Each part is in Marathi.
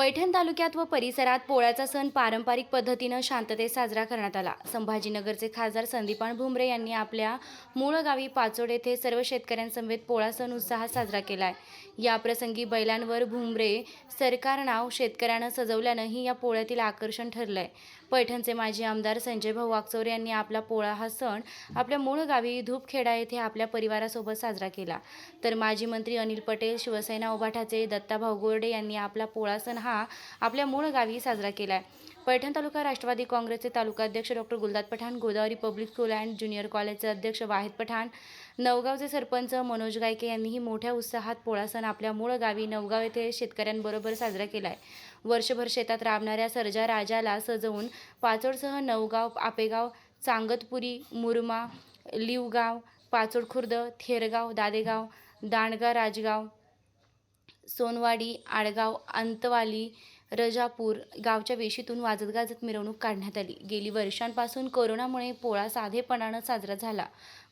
पैठण तालुक्यात व परिसरात पोळ्याचा सण पारंपरिक पद्धतीनं शांततेत साजरा करण्यात आला. संभाजीनगरचे खासदार संदीपान भुमरे यांनी आपल्या मूळ गावी पाचोड येथे सर्व शेतकऱ्यांसमवेत पोळा सण उत्साहात साजरा केलाय. या प्रसंगी बैलांवर भुमरे सरकार नाव शेतकऱ्यानं सजवल्यानंही या पोळ्यातील आकर्षण ठरलंय. पैठणचे माजी आमदार संजय भाऊ वागचौरे यांनी आपला पोळा हा सण आपल्या मूळ गावी धूपखेडा येथे आपल्या परिवारासोबत साजरा केला. तर माजी मंत्री अनिल पटेल शिवसेना उभाठाचे दत्ताभाऊ गोरडे यांनी आपला पोळा सण हा आपल्या मूळ गावी साजरा केलाय. पैठण तालुका राष्ट्रवादी काँग्रेसचे तालुकाध्यक्ष doctor Guldad Pathan Godavari public school and junior कॉलेजचे अध्यक्ष वाहिद पठाण नवगावचे सरपंच मनोज गायके यांनीही मोठ्या उत्साहात पोळा सण आपल्या मूळ गावी नवगाव येथे शेतकऱ्यांबरोबर साजरा केला आहे वर्षभर शेतात राबणाऱ्या सर्जा राजाला सजवून पाचोडसह नवगाव आपेगाव चांगतपुरी मुरमा लिवगाव पाचोड खुर्द थेरगाव दादेगाव दांडगा राजगाव सोनवाडी आडगाव अंतवाली रजापूर गावच्या वेशीतून वाजत गाजत मिरवणूक काढण्यात आली. गेली वर्षांपासून कोरोनामुळे पोळा साधेपणानं साजरा झाला.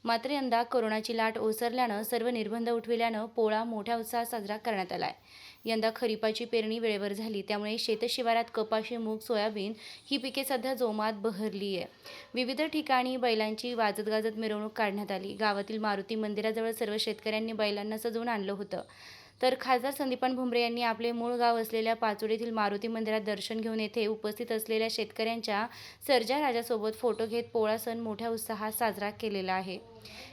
मात्र यंदा कोरोनाची लाट ओसरल्यानं सर्व निर्बंध उठविल्यानं पोळा मोठ्या उत्साहात साजरा करण्यात आलाय. यंदा खरीपाची पेरणी वेळेवर झाली त्यामुळे शेतशिवारात कपाशी मूग सोयाबीन ही पिके सध्या जोमात बहरली आहे विविध ठिकाणी बैलांची वाजत गाजत मिरवणूक काढण्यात आली. गावातील मारुती मंदिराजवळ सर्व शेतकऱ्यांनी बैलांना सजवून आणलं होतं. तर खासदार संदीपान भुमरे यांनी आपले मूळ गाव असलेल्या पाचोडीतील मारुती मंदिरात दर्शन घेऊन येथे उपस्थित असलेल्या शेतकऱ्यांच्या सर्जा राजासोबत फोटो घेत पोळा सण मोठ्या उत्साहात साजरा केलेला आहे.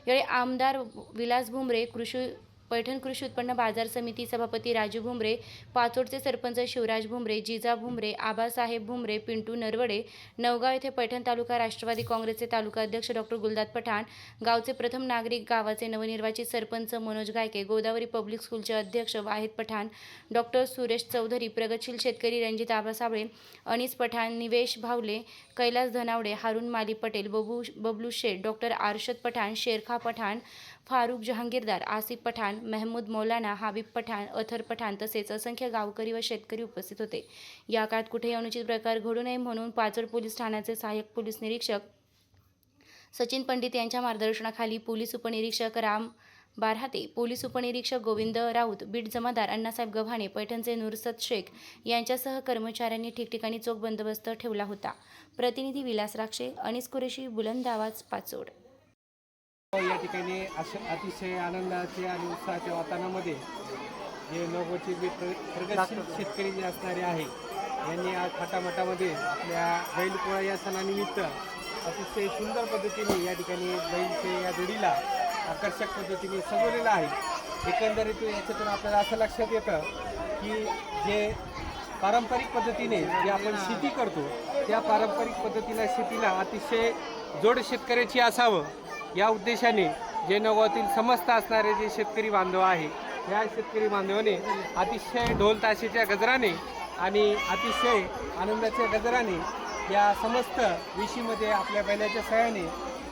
यावेळी आमदार विलास भुमरे कृषी पैठण कृषी उत्पन्न बाजार समिती सभापती राजू भुमरे पाचोडचे सरपंच शिवराज भुमरे जिजा भुमरे आबासाहेब भुमरे पिंटू नरवडे नवगाव येथे पैठण तालुका राष्ट्रवादी काँग्रेसचे तालुका अध्यक्ष डॉक्टर गुलदाद पठाण गावचे प्रथम नागरिक गावाचे नवनिर्वाचित सरपंच मनोज गायके गोदावरी पब्लिक स्कूलचे अध्यक्ष वाहिद पठाण डॉक्टर सुरेश चौधरी प्रगतशील शेतकरी रणजित आबासाबळे अनिस पठाण निवेश भावले कैलास धनावडे हारून माली पटेल बबू बबलू शेठ डॉक्टर आरशद पठाण शेरखा पठाण फारुख जहांगीरदार आसिफ पठाण महमूद मौलाना हाबीब पठाण अथर पठाण तसेच असंख्य गावकरी व शेतकरी उपस्थित होते. या काळात कुठेही अनुचित प्रकार घडू नये म्हणून पाचोड पोलीस ठाण्याचे सहाय्यक पोलीस निरीक्षक सचिन पंडित यांच्या मार्गदर्शनाखाली पोलीस उपनिरीक्षक राम बारहाते पोलीस उपनिरीक्षक गोविंद राऊत बीट जमादार अण्णासाहेब गव्हाणे पैठणचे नुरसत शेख यांच्यासह कर्मचाऱ्यांनी ठिकठिकाणी चोख बंदोबस्त ठेवला होता. प्रतिनिधी विलास राक्षे अनिस कुरेशी बुलंद आवाज पाचोड. या ठिकाणी अशा अतिशय आनंदाचे आणि उत्साहाच्या वातावरणामध्ये जे नवगोचे जे प्र प्रगतशील शेतकरी जे असणारे आहे यांनी आज थाटामाटामध्ये आपल्या बैलपोळा या सणानिमित्त अतिशय सुंदर पद्धतीने या ठिकाणी बैलचे या जोडीला आकर्षक पद्धतीने सजवलेलं आहे. एकंदरीत याच्यातून आपल्याला असं लक्षात येतं की जे पारंपरिक पद्धतीने जे आपण शेती करतो त्या पारंपरिक पद्धतीला शेतीला अतिशय जोड शेतकऱ्याची असावं. या उद्देशाने जे नगावातील समस्त असणारे जे शेतकरी बांधव आहे या शेतकरी बांधवाने अतिशय ढोलताशेच्या गजराने आणि अतिशय आनंदाच्या गजराने या समस्त विशीमध्ये आपल्या बैलाच्या सहाय्याने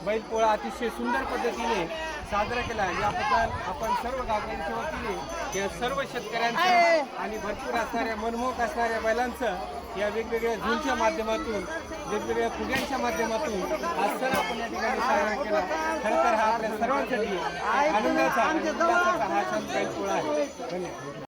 बैलपोळा अतिशय सुंदर पद्धतीने साजरा केला. याबद्दल आपण सर्व गावकऱ्यांच्या वतीने या सर्व शेतकऱ्यांचं आणि भरपूर असणाऱ्या मनमोहक असणाऱ्या बैलांचं या वेगवेगळ्या झूलच्या माध्यमातून वेगवेगळ्या फुग्यांच्या माध्यमातून आज सर्व आपण या ठिकाणी साजरा केला खरं तर हा आपल्या सर्वांसाठी आनंदाचा हा सण बैलपोळा आहे. धन्यवाद.